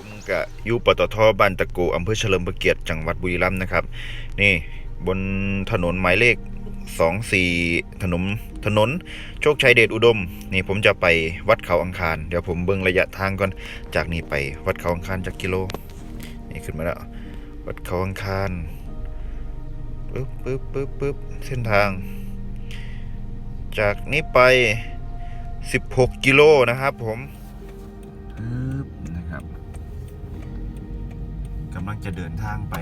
ผมกับยูปตทบ้านตะโกอำเภอเฉลิมพระเกียรติจังหวัดบุรีรัมย์นะครับ นี่บนถนนหมายเลข 24 ถนนถนน โชคชัยเดชอุดม นี่ผมจะไปวัดเขาอังคาร เดี๋ยวผมเบิ่งระยะทางก่อน จากนี้ไปวัดเขาอังคารจากกิโล นี่ขึ้นมาแล้ว วัดเขาอังคารปึ๊บปึ๊บปึ๊บปึ๊บเส้นทาง จากนี้ไป 16 กิโลนะครับผม ลังจะเดินทางไป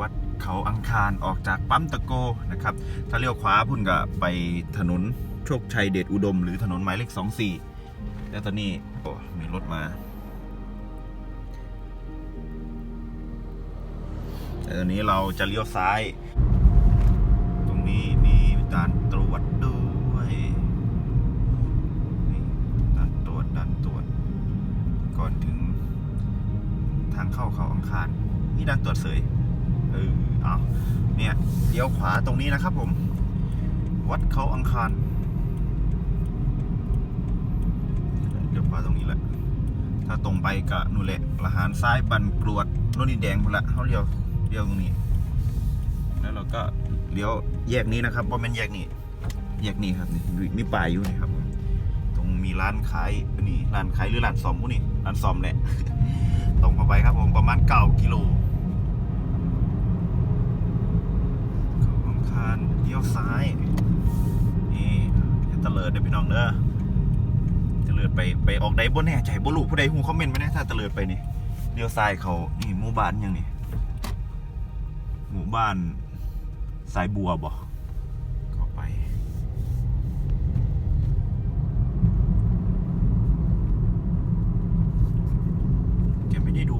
วัดเขาอังคารออกจากปั๊มตะโกนะครับ ถ้าเลี้ยวขวาพุ่นก็ไปถนนโชคชัยเดชอุดม หรือถนนหมายเลข24 แล้วตอนนี้โอ้มีรถมาแต่ตอนนี้เราจะเลี้ยวซ้าย ตรงนี้มีด่านตรวจด้วยนี่ด่านตรวจด่านตรวจก่อนถึงางเข้าเขาอังคารนี่ด่านตรวจเสยเออเอาเนี่ยเลี้ยวขวาตรงนี้นะครับผม วัดเขาอังคารเลี้ยวขวาตรงนี้แหละ ถ้าตรงไปกะนู่นแหละละหารซ้ายบันกรวดโน่นนี่แดงหมดละเขาเลี้ยวเลี้ยวตรงนี้ แล้วเราก็เลี้ยวแยกนี้นะครับว่ามันแยกนี้แยกนี้ครับนี่มีป่ายอยู่นี่ครับผมตรงมีร้านขายนี่ร้านขายหรือร้านซอมพวกนี้ร้านซอมแหละ ตรงเข้าไปครับผมประมาณ9กิโลเขาอังคารเลี้ยวซ้าย นี่อย่าเตลิดเด้อพี่น้องเด้อเตลิดไปไปออกใดบ่แน่ใจบ่รู้ผู้ใดฮู้คอมเมนต์มาแน่ถ้าเตลิดไปนี่เลี้ยวซ้ายเขานี่หมู่บ้านยังนี่หมู่บ้านสายบัวบ่เข้าไป แกไม่ได้ดู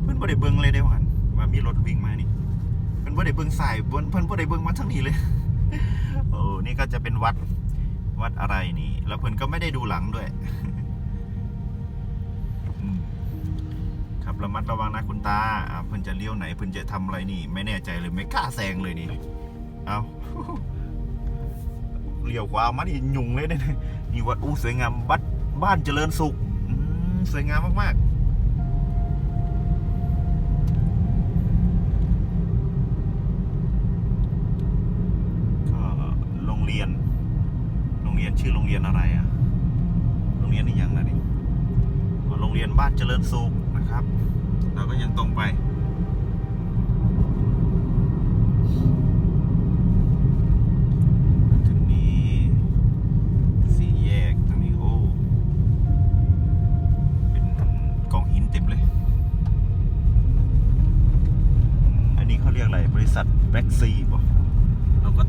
เพิ่นบ่ได้เบิ่งเลยได้หวันว่ามีรถวิ่งมานี่เพิ่นบ่ได้เบิ่งสายเพิ่นเพิ่นบ่ได้เบิ่งมาทางนี้เลยโอ้นี่ก็จะเป็นวัดวัดอะไรนี่ แล้วเพิ่นก็ไม่ได้ดูหลังด้วยครับระมัดระวังนะคุณตาเพิ่นจะเลี้ยวไหนเพิ่นจะทำอะไรนี่ ไม่แน่ใจเลยไม่กล้าแซงเลยนี่ เอาเลี้ยวขวามานี่ยุงเลยเนี่ยนี่วัดอู้สวยงามวัดบ้านเจริญสุขสวยงามมากๆ รงเรียน โรงเรียนชื่อโรงเรียนอะไรอะโรงเรียนนี่ยังนะนี่อ๋อโรงเรียนบ้านเจริญสุขนะครับ เราก็ยังตรงไปถึงนี้สี่แยกตรงนี้โอ้เป็นกองหินเต็มเลยอันนี้เขาเรียกอะไรบริษัทแบ็กซีป่ะ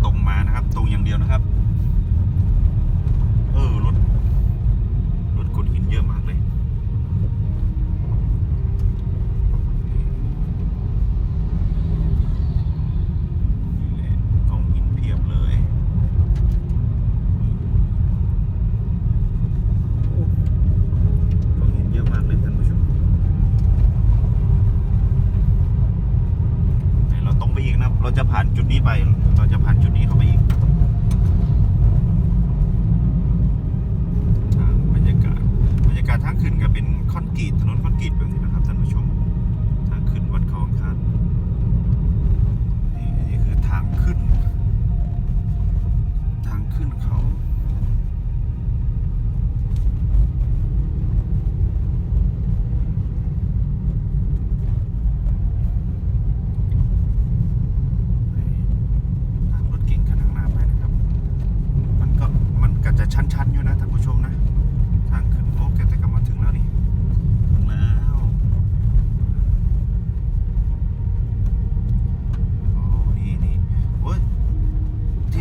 ตรงมานะครับ ตรงอย่างเดียวนะครับ เออ รถ รถขนหินเยอะมากเลย นี่แหละกองหินเพียบเลยโอ้กองหินเยอะมากเลยท่านผู้ชมไหนเราตรงไปอีกนะครับ เราจะผ่านจุดนี้ ไปเราจะผ่านจุดนี้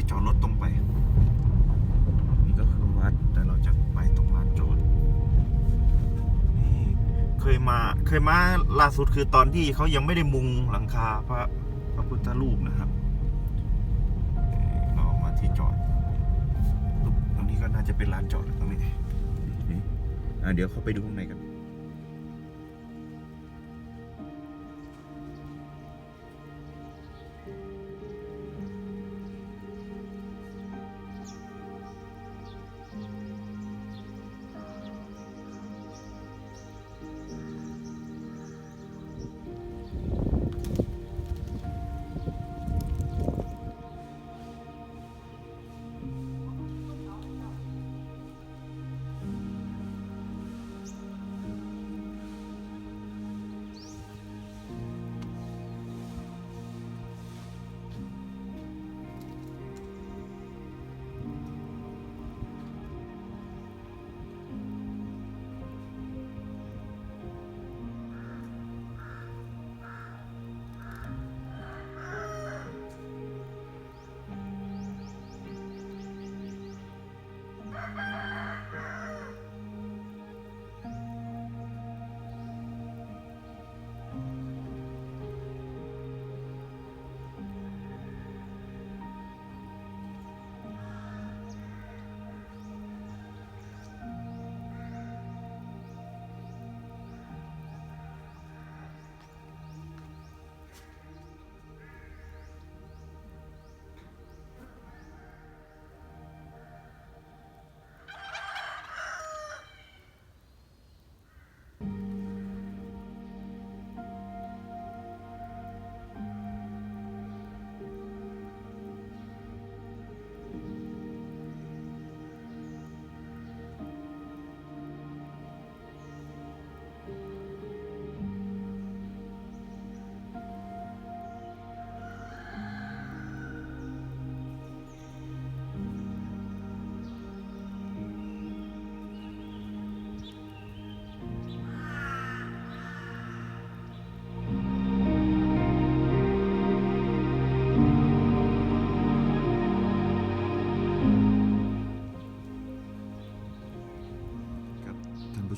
ที่จอดรถตรงไป นี่ก็คือวัดแต่เราจะไปตรงลานจอดนี่เคยมาเคยมาล่าสุดคือตอนที่เขายังไม่ได้มุงหลังคาพระพระพุทธรูปนะครับเรามาที่จอดตรงนี้ก็น่าจะเป็นลานจอดตรงนี้นี่เดี๋ยวเขาไปดูข้างในกัน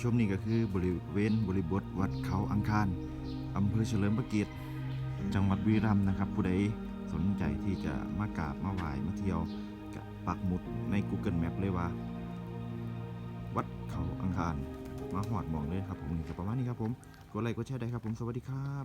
ชมนี่ก็คือบริเวณบริบทวัดเขาอังคารอำเภอเฉลิมพระเกียรติจังหวัดวีรัมนะครับ ผู้ใดสนใจที่จะมากราบมาไหว้มาเที่ยวกะปักหมุดใน Google Map เลยว่า วัดเขาอังคารมาหอดมองเลยครับผมนี่ก็ประมาณนี้ครับผมกดไลค์กดแชร์ได้ครับผมสวัสดีครับ